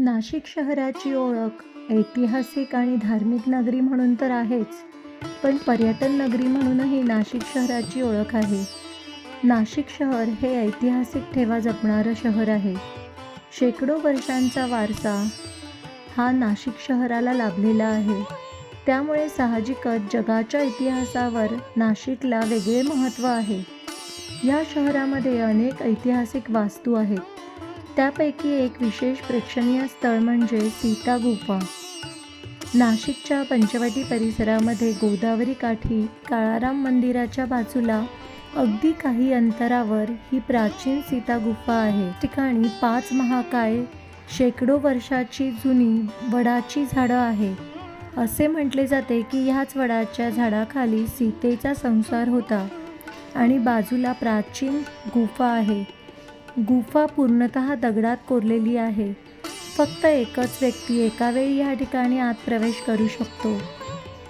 नाशिक शहराची ओळख ऐतिहासिक आणि धार्मिक नगरी म्हणून तर आहेच पण पर्यटन नगरी म्हणूनही नाशिक शहराची ओळख आहे. नाशिक शहर हे ऐतिहासिक ठेवा जपणारं शहर आहे. शेकडो वर्षांचा वारसा हा नाशिक शहराला लाभलेला आहे. त्यामुळे साहजिकच जगाच्या इतिहासावर नाशिकला वेगळे महत्त्व आहे. या शहरामध्ये अनेक ऐतिहासिक वास्तू आहेत. त्यापैकी एक विशेष प्रेक्षणीय स्थळ म्हणजे सीता गुफा. नाशिकच्या पंचवटी परिसरामध्ये गोदावरी काठी काळाराम मंदिराच्या बाजूला अगदी काही अंतरावर ही प्राचीन सीता गुफा आहे. ठिकाणी पाच महाकाय शेकडो वर्षाची जुनी वडाची झाडं आहे असे म्हटले जाते की ह्याच वडाच्या झाडाखाली सीतेचा संसार होता आणि बाजूला प्राचीन गुफा आहे. गुफा पूर्णतः दगडात कोरलेली आहे. फक्त एकच व्यक्ती एकावेळी या ठिकाणी आत प्रवेश करू शकतो.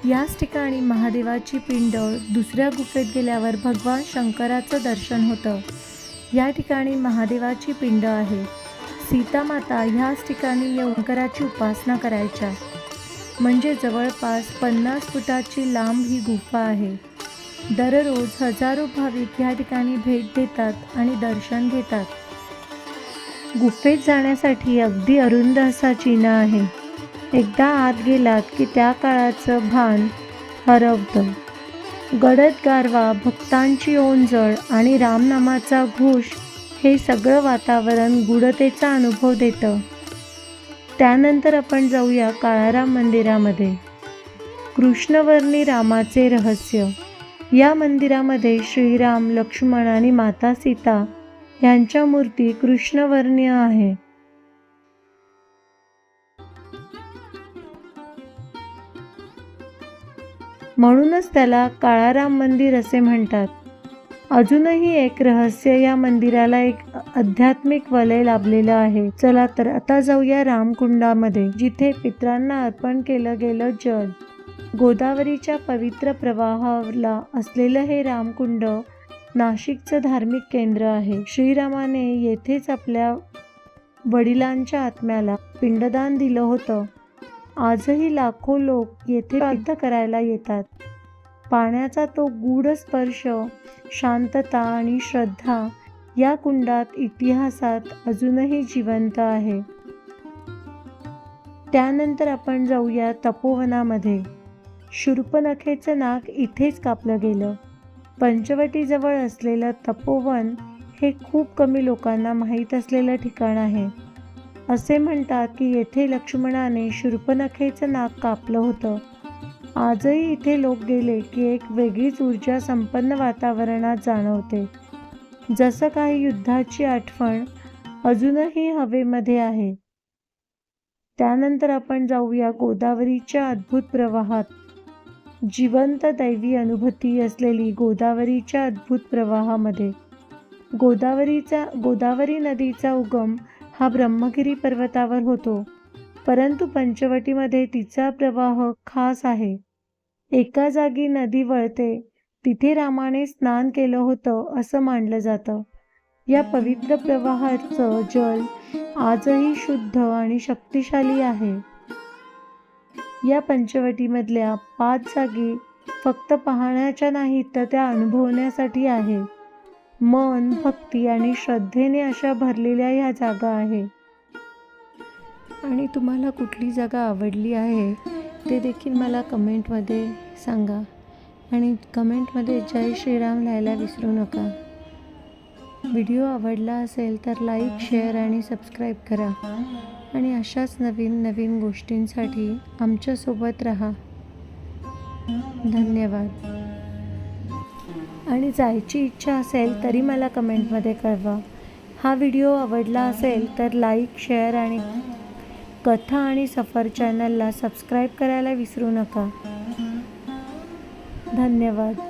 याच ठिकाणी महादेवाची पिंड दुसऱ्या गुफेत गेल्यावर भगवान शंकराचं दर्शन होतं. या ठिकाणी महादेवाची पिंड आहे. सीतामाता ह्याच ठिकाणी शंकराची उपासना करायच्या. म्हणजे जवळपास पन्नास फुटाची लांब ही गुफा आहे. दररोज हजारो भाविक या ठिकाणी भेट देतात आणि दर्शन घेतात. गुफेत जाण्यासाठी अगदी अरुंद असा चिन्ह आहे. एकदा आत गेलात की त्या काळाचं भान हरवतं. गडद गारवा भक्तांची ओंजळ आणि रामनामाचा घोष हे सगळं वातावरण गुढतेचा अनुभव देतं. त्यानंतर आपण जाऊया काळाराम मंदिरामध्ये. कृष्णवर्णी रामाचे रहस्य. या मंदिरामध्ये श्रीराम लक्ष्मण आणि माता सीता यांच्या मूर्ती कृष्णवर्णीय आहे. म्हणूनच त्याला काळाराम मंदिर असे म्हणतात. अजूनही एक रहस्य या मंदिराला एक आध्यात्मिक वलय लाभलेलं आहे. चला तर आता जाऊया रामकुंडामध्ये जिथे पित्रांना अर्पण केलं गेलं जल. गोदावरीच्या पवित्र प्रवाहाला असलेलं हे रामकुंड नाशिकचं धार्मिक केंद्र आहे. श्रीरामाने येथेच आपल्या वडिलांच्या आत्म्याला पिंडदान दिलं होतं. आजही लाखो लोक येथे प्रार्थ करायला येतात. पाण्याचा तो गूढ स्पर्श शांतता आणि श्रद्धा या कुंडात इतिहासात अजूनही जिवंत आहे. त्यानंतर आपण जाऊया तपोवनामध्ये. शूर्पनखेचं नाक इथेच कापलं गेलं. पंचवटीजवळ असलेलं तपोवन हे खूप कमी लोकांना माहीत असलेलं ठिकाण आहे. असे म्हणतात की येथे लक्ष्मणाने शूर्पनखेचं नाक कापलं होतं. आजही इथे लोक गेले की एक वेगळीच ऊर्जा संपन्न वातावरणात जाणवते. जसं काही युद्धाची आठवण अजूनही हवेमध्ये आहे. त्यानंतर आपण जाऊया गोदावरीच्या अद्भुत प्रवाहात. जिवंत दैवी अनुभूती असलेली गोदावरीच्या अद्भुत प्रवाहामध्ये. गोदावरीचा गोदावरी नदीचा उगम हा ब्रह्मगिरी पर्वतावर होतो परंतु पंचवटीमध्ये तिचा प्रवाह खास आहे. एका जागी नदी वळते तिथे रामाने स्नान केलं होतं असं मानलं जातं. या पवित्र प्रवाहाचं जल आजही शुद्ध आणि शक्तिशाली आहे. या पंचवटीमधल्या पाच जागी फक्त पाहण्याच्या नाहीत तर त्या अनुभवण्यासाठी आहे. मन भक्ती आणि श्रद्धेने अशा भरलेल्या ह्या जागा आहे. आणि तुम्हाला कुठली जागा आवडली आहे ते देखील मला कमेंटमध्ये सांगा. आणि कमेंटमध्ये जय श्रीराम लिहायला विसरू नका. व्हिडिओ आवडला असेल तर लाईक शेअर आणि सबस्क्राईब करा. आणि अशाच नवीन नवीन गोष्टींसाठी आमच्यासोबत राहा. धन्यवाद. आणि जायची इच्छा असेल तरी मला कमेंटमध्ये कळवा. हा व्हिडिओ आवडला असेल तर लाईक शेअर आणि कथा आणि सफर चॅनलला सबस्क्राईब करायला विसरू नका. धन्यवाद.